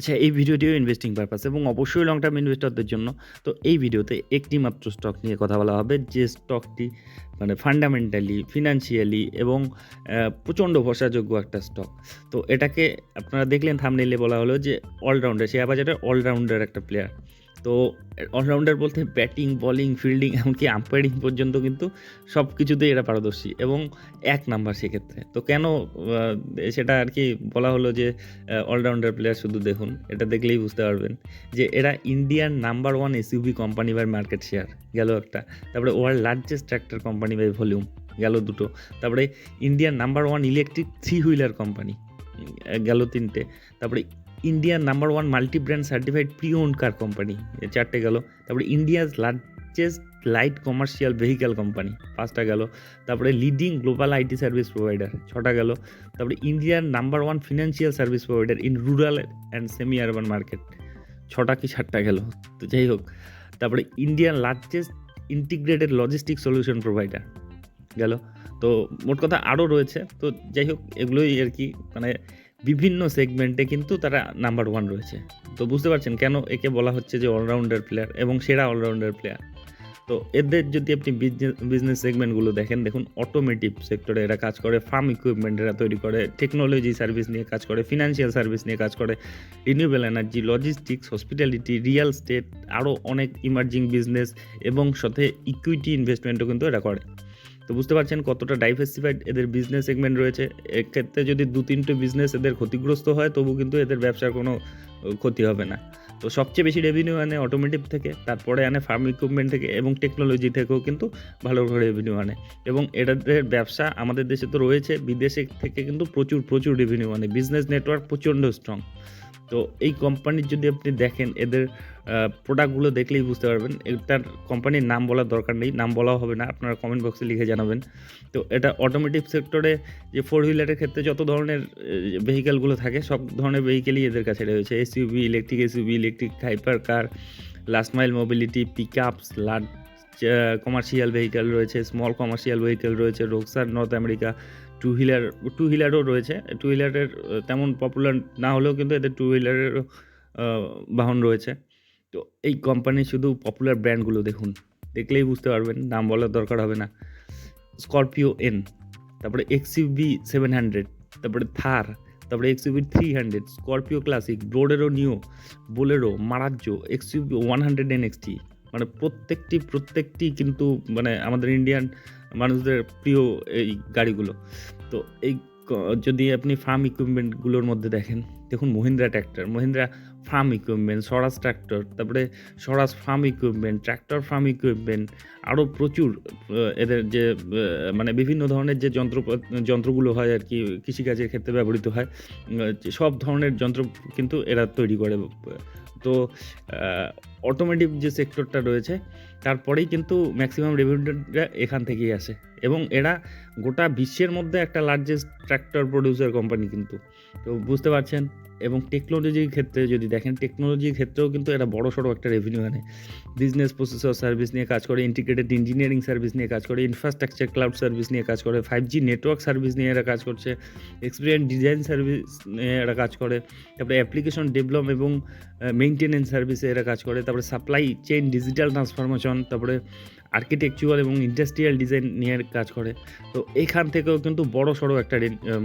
আচ্ছা এই ভিডিওটিও investing purpose এবং অবশ্যই লং টার্ম ইনভেস্টরদের জন্য। তো এই ভিডিওতে একটি মাত্র স্টক নিয়ে কথা বলা হবে, যে স্টকটি মানে ফান্ডামেন্টালি ফিনান্সিয়ালি এবং প্রচণ্ড ভরসাযোগ্য একটা স্টক তো এটাকে আপনারা দেখলেন থামনেলে বলা হলো যে অলরাউন্ডার শেয়ার বাজারের অলরাউন্ডার একটা প্লেয়ার তো অলরাউন্ডার বলতে ব্যাটিং বলিং ফিল্ডিং এমনকি আম্পায়ারিং পর্যন্ত কিন্তু সব কিছুতেই এরা পারদর্শী এবং এক নাম্বার সেক্ষেত্রে। তো কেন সেটা আর কি বলা হলো যে অলরাউন্ডার প্লেয়ার শুধু দেখুন, এটা দেখলেই বুঝতে পারবেন যে এরা Indian number one SUV company by market share গেল একটা। তারপরে world largest tractor company by volume গেল দুটো। তারপরে Indian number one electric three wheeler company গেল তিনটে। তারপরে Indian number one multi brand certified pre own car company চারটে গেল। তারপরে India's largest light commercial vehicle company পাঁচটা গেল। তারপরে leading global IT service provider ছটা গেল। তারপরে Indian number one financial service provider in rural and semi urban market ছটা কি সাতটা গেল? তো যাই হোক। তারপরে Indian largest integrated logistic solution provider গেল। তো মোট কথা আরও রয়েছে। তো যাই হোক, এগুলোই আর কি। মানে বিভিন্ন সেগমেন্টে কিন্তু তারা নাম্বার ওয়ান রয়েছে। তো বুঝতে পারছেন কেন একে বলা হচ্ছে যে অলরাউন্ডার প্লেয়ার এবং সেরা অলরাউন্ডার প্লেয়ার তো এদের যদি আপনি বিজনেস সেগমেন্টগুলো দেখেন, দেখুন অটোমেটিভ সেক্টরে এরা কাজ করে ফার্ম ইকুইপমেন্ট এরা তৈরি করে টেকনোলজি সার্ভিস নিয়ে কাজ করে ফিনান্সিয়াল সার্ভিস নিয়ে কাজ করে renewable energy logistics hospitality real estate আরও অনেক ইমার্জিং বিজনেস এবং সাথে ইকুইটি ইনভেস্টমেন্টও কিন্তু এরা করে। তো বুঝতে পারছেন কতটা ডাইভার্সিফাইড এদের বিজনেস সেগমেন্ট রয়েছে। এক্ষেত্রে যদি দু তিনটে বিজনেস এদের ক্ষতিগ্রস্ত হয়, তবু কিন্তু এদের ব্যবসার কোনো ক্ষতি হবে না। তো সবচেয়ে বেশি রেভিনিউ আনে অটোমেটিভ থেকে, তারপরে আনে ফার্ম ইকুইপমেন্ট থেকে এবং টেকনোলজি থেকেও কিন্তু ভালো রেভিনিউ আনে। এবং এটাদের ব্যবসা আমাদের দেশে তো রয়েছে, বিদেশে থেকে কিন্তু প্রচুর প্রচুর রেভিনিউ আনে। বিজনেস নেটওয়ার্ক প্রচণ্ড স্ট্রং তো এই কোম্পানির যদি আপনি দেখেন, এদের প্রোডাক্টগুলো দেখলেই বুঝতে পারবেন। এটার কোম্পানির নাম বলার দরকার নেই, নাম বলাও হবে না, আপনারা কমেন্ট বক্সে লিখে জানাবেন। তো এটা অটোমেটিভ সেক্টরে যে ফোর হুইলারের ক্ষেত্রে যত ধরনের ভেহিক্যালগুলো থাকে, সব ধরনের ভেহিক্যালই এদের কাছে রয়েছে। SUV electric SUV electric hyper car last mile mobility pick ups large commercial vehicle রয়েছে স্মল কমার্শিয়াল ভেহিক্যাল রয়েছে রোকসার North America two wheeler two হুইলারও রয়েছে। টু হুইলারের তেমন পপুলার না হলেও কিন্তু এদের টু হুইলারেরও বাহন রয়েছে। তো এই কোম্পানির শুধু পপুলার ব্র্যান্ডগুলো দেখুন। দেখলেই বুঝতে পারবেন, নাম বলার দরকার হবে না। স্করপিও এন তারপরে এক্সইউভি সেভেন হান্ড্রেড তারপরে থার তারপরে XUV three hundred Scorpio classic ব্রোডেরো neo Bolero Marazzo XUV one hundred N XT মানে প্রত্যেকটি প্রত্যেকটি কিন্তু মানে আমাদের ইন্ডিয়ান মানুষদের প্রিয় এই গাড়িগুলো। তো এই যদি আপনি ফার্ম ইকুইপমেন্টগুলোর মধ্যে দেখেন, দেখুন Mahindra tractor Mahindra farm equipment Swaraj tractor তারপরে Swaraj farm equipment tractor farm equipment আরও প্রচুর এদের যে মানে বিভিন্ন ধরনের যে যন্ত্র, যন্ত্রগুলো হয় আর কি, কৃষিকাজের ক্ষেত্রে ব্যবহৃত হয় সব ধরনের যন্ত্র কিন্তু এরা তৈরি করে তো অটোমেটিক যে সেক্টরটা রয়েছে তারপরেই কিন্তু ম্যাক্সিমাম রেভিনিউটা এখান থেকেই আসে। এবং এরা গোটা বিশ্বের মধ্যে একটা লার্জেস্ট ট্র্যাক্টর প্রডিউসার কোম্পানি কিন্তু। তো বুঝতে পারছেন? এবং টেকনোলজির ক্ষেত্রে যদি দেখেন টেকনোলজির ক্ষেত্রেও কিন্তু এরা বড় সড়ো একটা রেভিনিউ আনে। বিজনেস প্রসেসর সার্ভিস নিয়ে কাজ করে ইন্টিগ্রেটেড ইঞ্জিনিয়ারিং সার্ভিস নিয়ে কাজ করে ইনফ্রাস্ট্রাকচার ক্লাউড সার্ভিস নিয়ে কাজ করে ফাইভ জি নেটওয়ার্ক সার্ভিস নিয়ে এরা কাজ করছে এক্সপিরিয়েন্স ডিজাইন সার্ভিস নিয়ে এরা কাজ করে, তারপরে অ্যাপ্লিকেশন ডেভেলপ এবং মেনটেনেন্স সার্ভিসে এরা কাজ করে, তারপরে সাপ্লাই চেইন ডিজিটাল ট্রান্সফরমেশন তারপরে আর্কিটেকচুয়াল এবং ইন্ডাস্ট্রিয়াল ডিজাইন নিয়ে কাজ করে। তো এখান থেকেও কিন্তু বড় সড়ো একটা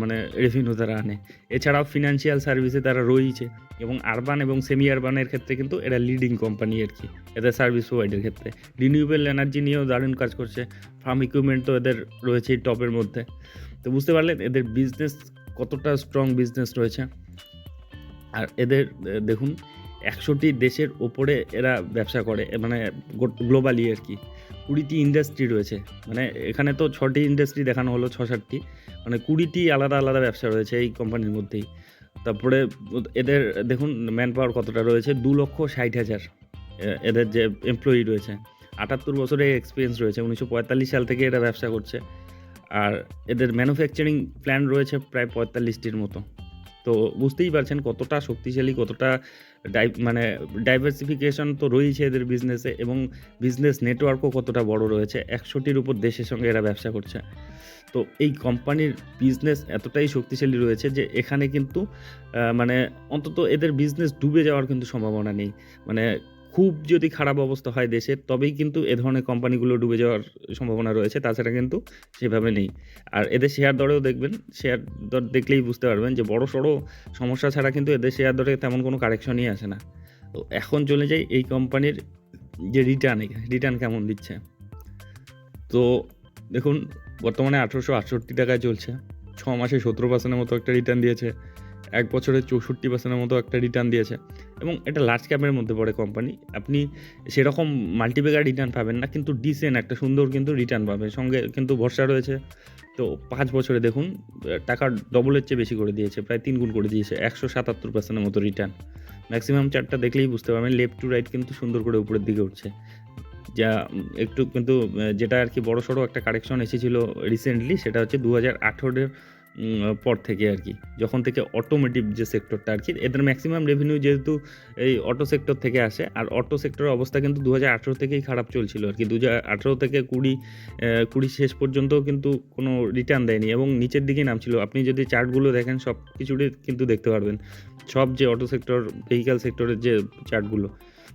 মানে রেভিনিউ তারা আনে। এছাড়াও ফিনান্সিয়াল সার্ভিসে তারা রয়েছে এবং আরবান এবং সেমি আরবানের ক্ষেত্রে কিন্তু এরা লিডিং কোম্পানি আর কি, এদের সার্ভিস প্রোভাইডের ক্ষেত্রে। রিনিউয়েবল এনার্জি নিয়েও দারুণ কাজ করছে। ফার্ম ইকুইপমেন্ট তো এদের রয়েছে টপের মধ্যে। তো বুঝতে পারলেন, এদের বিজনেস কতটা স্ট্রং বিজনেস রয়েছে। আর এদের দেখুন একশোটি দেশের ওপরে এরা ব্যবসা করে মানে গ্লোবালি আর কি। কুড়িটি ইন্ডাস্ট্রি রয়েছে। মানে এখানে তো ছটি ইন্ডাস্ট্রি দেখানো হলো ছ সাতটি মানে কুড়িটি আলাদা আলাদা ব্যবসা রয়েছে এই কোম্পানির মধ্যেই। তারপরে এদের, দেখুন ম্যান পাওয়ার কতটা রয়েছে? দু লক্ষ ষাট হাজার এদের যে এমপ্লয়ি রয়েছে। আটাত্তর বছরের এক্সপিরিয়েন্স রয়েছে, উনিশশো পঁয়তাল্লিশ সাল থেকে এরা ব্যবসা করছে। আর এদের ম্যানুফ্যাকচারিং প্ল্যান রয়েছে প্রায় পঁয়তাল্লিশটির মতো। তো বুঝতেই পারছেন কতটা শক্তিশালী, কতটা ডাই মানে ডাইভার্সিফিকেশন তো রয়েছে এদের বিজনেসে এবং বিজনেস নেটওয়ার্কও কতটা বড় রয়েছে, একশোটির উপর দেশের সঙ্গে এরা ব্যবসা করছে। তো এই কোম্পানির বিজনেস এতটাই শক্তিশালী রয়েছে যে এখানে কিন্তু মানে অন্তত এদের বিজনেস ডুবে যাওয়ার কিন্তু সম্ভাবনা নেই। মানে খুব যদি খারাপ অবস্থা হয় দেশের তবেই কিন্তু এ ধরনের কোম্পানিগুলো ডুবে যাওয়ার সম্ভাবনা রয়েছে। তাছাড়া কিন্তু সেভাবে নেই। আর এদের শেয়ার দরেও দেখবেন শেয়ার দর দেখলেই বুঝতে পারবেন যে বড় সড়ো সমস্যা ছাড়া কিন্তু এদের শেয়ার দরে তেমন কোনো কারেকশনই আসে না। তো এখন চলে যাই এই কোম্পানির যে রিটার্ন রিটার্ন কেমন দিচ্ছে? তো দেখুন, বর্তমানে আঠেরোশো আটষট্টি টাকায় চলছে। ছ মাসে সতেরো পার্সেন্টের মতো একটা রিটার্ন দিয়েছে। এক বছরে চৌষট্টি পার্সেন্টের মতো একটা রিটার্ন দিয়েছে। এবং এটা লার্জ ক্যাপের মধ্যে পড়ে কোম্পানি আপনি সেরকম মাল্টিপেগার রিটার্ন পাবেন না, কিন্তু ডিসেন্ট একটা সুন্দর কিন্তু রিটার্ন পাবে সঙ্গে কিন্তু ভরসা রয়েছে। তো পাঁচ বছরে দেখুন, টাকা ডবলের চেয়ে বেশি করে দিয়েছে, প্রায় তিন গুণ করে দিয়েছে, একশো সাতাত্তর পার্সেন্টের মতো রিটার্ন ম্যাক্সিমাম চারটা দেখলেই বুঝতে পারবেন লেফট টু রাইট কিন্তু সুন্দর করে উপরের দিকে উঠছে। যা একটু কিন্তু যেটা আর কি বড় সড়ো একটা কারেকশন এসেছিল রিসেন্টলি সেটা হচ্ছে দু হাজার আঠেরোর পর থেকে আর কি। যখন থেকে অটোমেটিভ যে সেক্টরটা আর কি, এদের ম্যাক্সিমাম রেভিনিউ যেহেতু এই অটো সেক্টর থেকে আসে, আর অটো সেক্টরের অবস্থা কিন্তু দু হাজার আঠেরো থেকেই খারাপ চলছিল আর কি। দু হাজার আঠেরো থেকে কুড়ি কুড়ি শেষ পর্যন্ত কিন্তু কোনো রিটার্ন দেয়নি এবং নিচের দিকেই নামছিল। আপনি যদি চার্টগুলো দেখেন সব কিছুরই কিন্তু দেখতে পারবেন। সব যে অটো সেক্টর ভেহিক্যাল সেক্টরের যে চার্টগুলো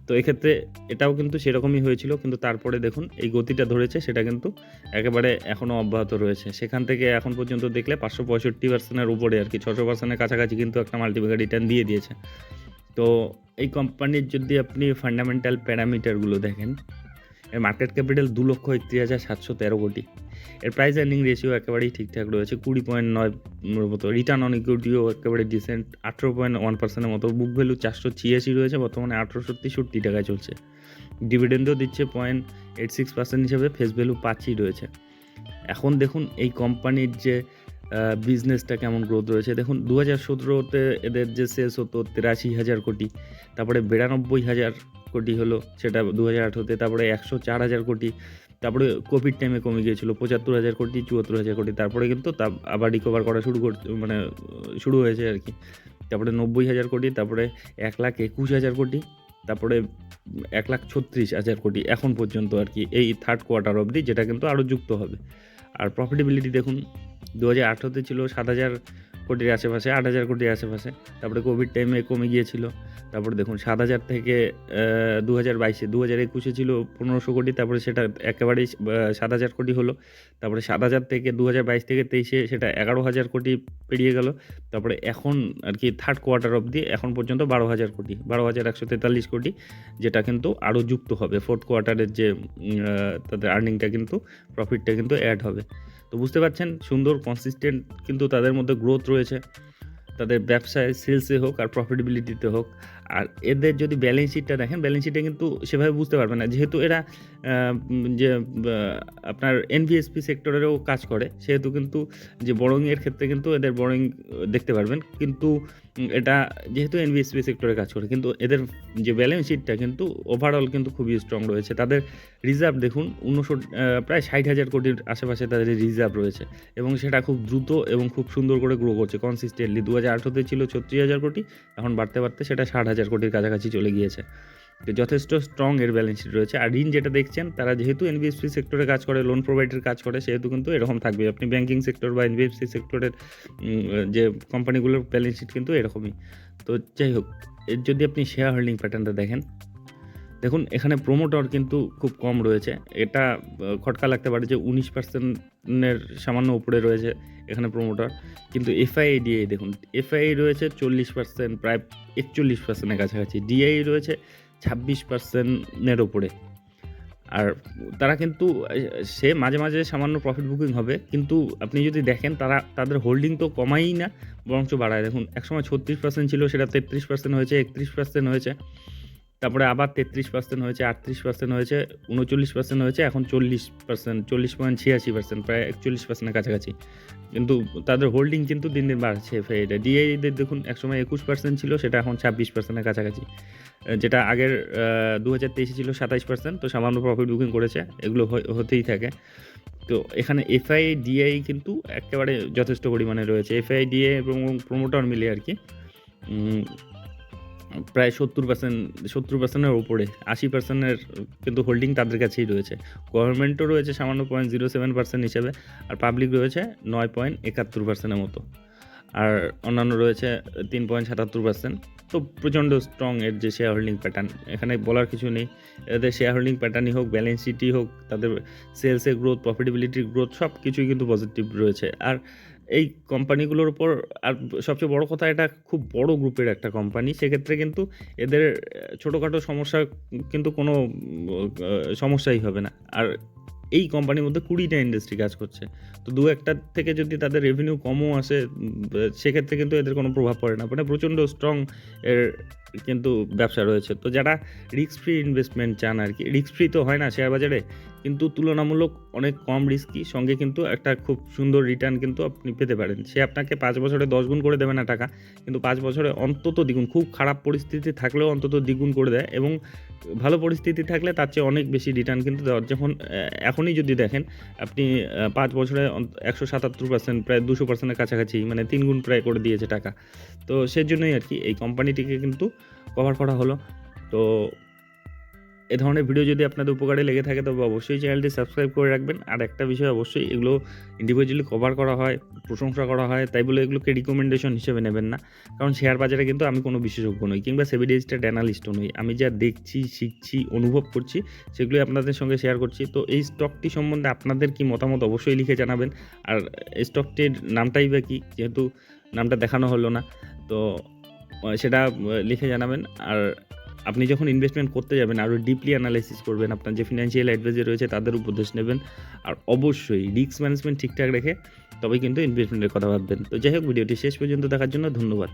তো এক্ষেত্রে এটাও কিন্তু সেরকমই হয়েছিল, কিন্তু তারপরে দেখুন এই গতিটা ধরেছে, সেটা কিন্তু একেবারে এখনও অব্যাহত রয়েছে। সেখান থেকে এখন পর্যন্ত দেখলে পাঁচশো পঁয়ষট্টি পার্সেন্টের উপরে আর কি, ছশো পার্সেন্টের কাছাকাছি কিন্তু একটা মাল্টিপ্লিকার রিটার্ন দিয়ে দিয়েছে। তো এই কোম্পানির যদি আপনি ফান্ডামেন্টাল প্যারামিটারগুলো দেখেন এর মার্কেট ক্যাপিটাল দু লক্ষ একত্রিশ হাজার সাতশো তেরো কোটি। এর প্রাইস আর্নিং রেশিও একেবারেই ঠিকঠাক রয়েছে, কুড়ি পয়েন্ট নয় মতো। রিটার্ন অন ইকুইটিও একেবারে ডিসেন্ট আঠেরো পয়েন্ট ওয়ান পার্সেন্টের মতো। বুক ভ্যালু চারশো ছিয়াশি রয়েছে, বর্তমানে আঠেরোশো তেষট্টি টাকায় চলছে। ডিভিডেন্ডও দিচ্ছে পয়েন্ট এইট সিক্স পার্সেন্ট হিসেবে ফেস ভ্যালু পাঁচই রয়েছে। এখন দেখুন এই কোম্পানির যে বিজনেসটা কেমন গ্রোথ রয়েছে? দেখুন দু হাজার সতেরোতে এদের যে শেষ হতো তিরাশি হাজার কোটি, তারপরে বিরানব্বই হাজার কোটি হলো সেটা দু হাজার আঠেরোতে, তারপরে একশো চার হাজার কোটি, তারপরে কোভিড টাইমে কমে গিয়েছিল পঁচাত্তর হাজার কোটি, চুয়াত্তর হাজার কোটি, তারপরে কিন্তু তা আবার রিকভার করা শুরু করতে মানে শুরু হয়েছে আর কি। তারপরে নব্বই হাজার কোটি, তারপরে এক লাখ একুশ হাজার কোটি, তারপরে এক লাখ ছত্রিশ হাজার কোটি, এখন পর্যন্ত আর কি এই থার্ড কোয়ার্টার অবধি যেটা কিন্তু আরও যুক্ত হবে। আর প্রফিটেবিলিটি দেখুন দু হাজার আঠেরোতে ছিল সাত হাজার কোটির আশেপাশে, আট হাজার কোটির আশেপাশে। তারপরে কোভিড টাইমে কমে গিয়েছিল। তারপরে দেখুন, সাত হাজার থেকে দু হাজার বাইশে, দু হাজার একুশে ছিল পনেরোশো কোটি, তারপরে সেটা একেবারেই সাত হাজার কোটি হলো। তারপরে সাত হাজার থেকে দু হাজার বাইশ থেকে তেইশে সেটা এগারো হাজার কোটি পেরিয়ে গেল। তারপরে এখন আর কি থার্ড কোয়ার্টার অবধি এখন পর্যন্ত বারো হাজার কোটি, বারো হাজার একশো তেতাল্লিশ কোটি, যেটা কিন্তু আরও যুক্ত হবে। ফোর্থ কোয়ার্টারের যে তাদের আর্নিংটা কিন্তু প্রফিটটা কিন্তু অ্যাড হবে। তো বুঝতে পারছেন, সুন্দর কনসিস্টেন্ট কিন্তু তাদের মধ্যে গ্রোথ রয়েছে। তাদের ব্যবসায় সেলসে হোক আর প্রফিটেবিলিটিতে হোক। আর এদের যদি ব্যালেন্স শিটটা দেখেন ব্যালেন্স শিটে কিন্তু সেভাবে বুঝতে পারবেন না। যেহেতু এরা যে আপনার এনভিএসপি সেক্টরেরও কাজ করে, সেহেতু কিন্তু যে বড়িংয়ের ক্ষেত্রে কিন্তু এদের বড়িং দেখতে পারবেন। কিন্তু এটা যেহেতু এনভিএসপি সেক্টরে কাজ করে, কিন্তু এদের যে ব্যালেন্স শিটটা কিন্তু ওভারঅল কিন্তু খুবই স্ট্রং রয়েছে। তাদের রিজার্ভ দেখুন উনশো প্রায় ষাট হাজার কোটির আশেপাশে তাদের রিজার্ভ রয়েছে এবং সেটা খুব দ্রুত এবং খুব সুন্দর করে গ্রো করছে। কনসিস্টেন্টলি দু হাজার আঠেরোতে ছিল ছত্রিশ হাজার কোটি, এখন বাড়তে বাড়তে সেটা ষাট হাজার কোটির কাছাকাছি চলে গিয়েছে। তো যথেষ্ট স্ট্রং এর ব্যালেন্স শিট রয়েছে। আর ঋণ যেটা দেখছেন, তারা যেহেতু এনবিএফসি সেক্টরে কাজ করে লোন প্রোভাইডের কাজ করে, সেহেতু কিন্তু এরকম থাকবে। আপনি ব্যাঙ্কিং সেক্টর বা এনবিএফসি সেক্টরের যে কোম্পানিগুলোর ব্যালেন্স শিট কিন্তু এরকমই। তো যাই হোক যদি আপনি শেয়ার হোল্ডিং প্যাটার্নটা দেখেন দেখুন, এখানে প্রোমোটর কিন্তু খুব কম রয়েছে। এটা খটকা লাগতে পারে যে উনিশ পার্সেন্টের সামান্য উপরে রয়েছে এখানে প্রোমোটর কিন্তু এফআইডিএ দেখুন এফআই রয়েছে চল্লিশ পার্সেন্ট প্রায় একচল্লিশ পার্সেন্টের কাছাকাছি। ডিআই রয়েছে ছাব্বিশ পার্সেন্টের ওপরে আর তারা কিন্তু, সে মাঝে মাঝে সামান্য প্রফিট বুকিং হবে, কিন্তু আপনি যদি দেখেন, তারা, তাদের হোল্ডিং তো কমাই না, বরঞ্চ বাড়ায়। দেখুন, একসময় ছত্রিশ পার্সেন্ট ছিল, সেটা তেত্রিশ পার্সেন্ট হয়েছে, একত্রিশ পার্সেন্ট হয়েছে। তারপরে আবার তেত্রিশ পার্সেন্ট হয়েছে, আটত্রিশ পার্সেন্ট হয়েছে, উনচল্লিশ পার্সেন্ট হয়েছে, এখন চল্লিশ পার্সেন্ট চল্লিশ পয়েন্ট ছিয়াশি পার্সেন্ট প্রায় একচল্লিশ পার্সেন্টের কাছাকাছি। কিন্তু তাদের হোল্ডিং কিন্তু দিন দিন বাড়ছে এফআইটা ডিআইদের দেখুন, একসময় একুশ পার্সেন্ট ছিল, সেটা এখন ছাব্বিশ পার্সেন্টের কাছাকাছি। যেটা আগের দু হাজার তেইশে ছিল সাতাইশ পার্সেন্ট তো সামান্য প্রফিট বুকিং করেছে, এগুলো হতেই থাকে। তো এখানে এফআই ডিআই কিন্তু একেবারে যথেষ্ট পরিমাণে রয়েছে। এফআই ডিএ এবং প্রমোটার মিলে আর কি প্রায় সত্তর পার্সেন্ট সত্তর পার্সেন্টের ওপরে আশি পার্সেন্টের কিন্তু হোল্ডিং তাদের কাছেই রয়েছে। গভর্নমেন্টও রয়েছে সামান্য পয়েন্ট জিরো সেভেন পার্সেন্ট হিসেবে, আর পাবলিক রয়েছে নয় পয়েন্ট একাত্তর পার্সেন্টের মতো। আর অন্যান্য রয়েছে তিন পয়েন্ট সাতাত্তর পার্সেন্ট তো প্রচণ্ড স্ট্রং এর যে শেয়ার হোল্ডিং প্যাটার্ন এখানে বলার কিছু নেই। এদের শেয়ার হোল্ডিং প্যাটার্নই হোক ব্যালেন্স শিটই হোক, তাদের সেলসের গ্রোথ প্রফিটেবিলিটির গ্রোথ সব কিছুই কিন্তু পজিটিভ রয়েছে। আর এই কোম্পানিগুলোর উপর আর সবচেয়ে বড় কথা, এটা খুব বড় গ্রুপের একটা কোম্পানি। সেক্ষেত্রে কিন্তু এদের ছোটোখাটো সমস্যা কিন্তু কোনো সমস্যাই হবে না। আর এই কোম্পানির মধ্যে কুড়িটা ইন্ডাস্ট্রি কাজ করছে। তো দু একটা থেকে যদি তাদের রেভিনিউ কমও আসে সেক্ষেত্রে কিন্তু এদের কোনো প্রভাব পড়ে না। মানে প্রচণ্ড স্ট্রং এর কিন্তু ব্যবসা রয়েছে। তো যারা রিস্ক ফ্রি ইনভেস্টমেন্ট চান আর কি রিস্ক ফ্রি তো হয় না শেয়ার বাজারে কিন্তু তুলনামূলক অনেক কম রিস্কি সঙ্গে কিন্তু একটা খুব সুন্দর রিটার্ন কিন্তু আপনি পেতে পারেন। সে আপনাকে পাঁচ বছরে দশ গুণ করে দেবে না টাকা, কিন্তু পাঁচ বছরে অন্তত দ্বিগুণ, খুব খারাপ পরিস্থিতি থাকলেও অন্তত দ্বিগুণ করে দেয় এবং ভালো পরিস্থিতি থাকলে তার চেয়ে অনেক বেশি রিটার্ন কিন্তু দেওয়ার। যখন এখনই যদি দেখেন, আপনি পাঁচ বছরে একশো সাতাত্তর পার্সেন্ট প্রায় দুশো পার্সেন্টের কাছাকাছি মানে তিন গুণ প্রায় করে দিয়েছে টাকা। তো সেজন্যই আর কি এই কোম্পানিটিকে কিন্তু কভার করা হলো। তো এ ধরনের ভিডিও যদি আপনাদের উপকারে লেগে থাকে, তবে অবশ্যই চ্যানেলটি সাবস্ক্রাইব করে রাখবেন। আর একটা বিষয় অবশ্যই, এগুলো ইন্ডিভিজুয়ালি কভার করা হয়, প্রশংসা করা হয়, তাই বলে এগুলোকে রিকমেন্ডেশন হিসেবে নেবেন না। কারণ শেয়ার বাজারে কিন্তু আমি কোনো বিশেষজ্ঞ নই, কিংবা সেভি রেজিস্টার্ড অ্যানালিস্টও নই। আমি যা দেখছি, শিখছি, অনুভব করছি, সেগুলোই আপনাদের সঙ্গে শেয়ার করছি। তো এই স্টকটি সম্বন্ধে আপনাদের কি মতামত অবশ্যই লিখে জানাবেন। আর এই স্টকটির নামটাই বা কি, যেহেতু নামটা দেখানো হলো না, তো সেটা লিখে জানাবেন। আর আপনি যখন ইনভেস্টমেন্ট করতে যাবেন, আরও ডিপলি অ্যানালাইসিস করবেন, আপনার যে ফিনান্সিয়াল অ্যাডভাইজার রয়েছে তাদের উপদেশ নেবেন, আর অবশ্যই রিস্ক ম্যানেজমেন্ট ঠিকঠাক রেখে তবেই কিন্তু ইনভেস্টমেন্টের কথা ভাববেন। তো যাই হোক, ভিডিওটি শেষ পর্যন্ত দেখার জন্য ধন্যবাদ।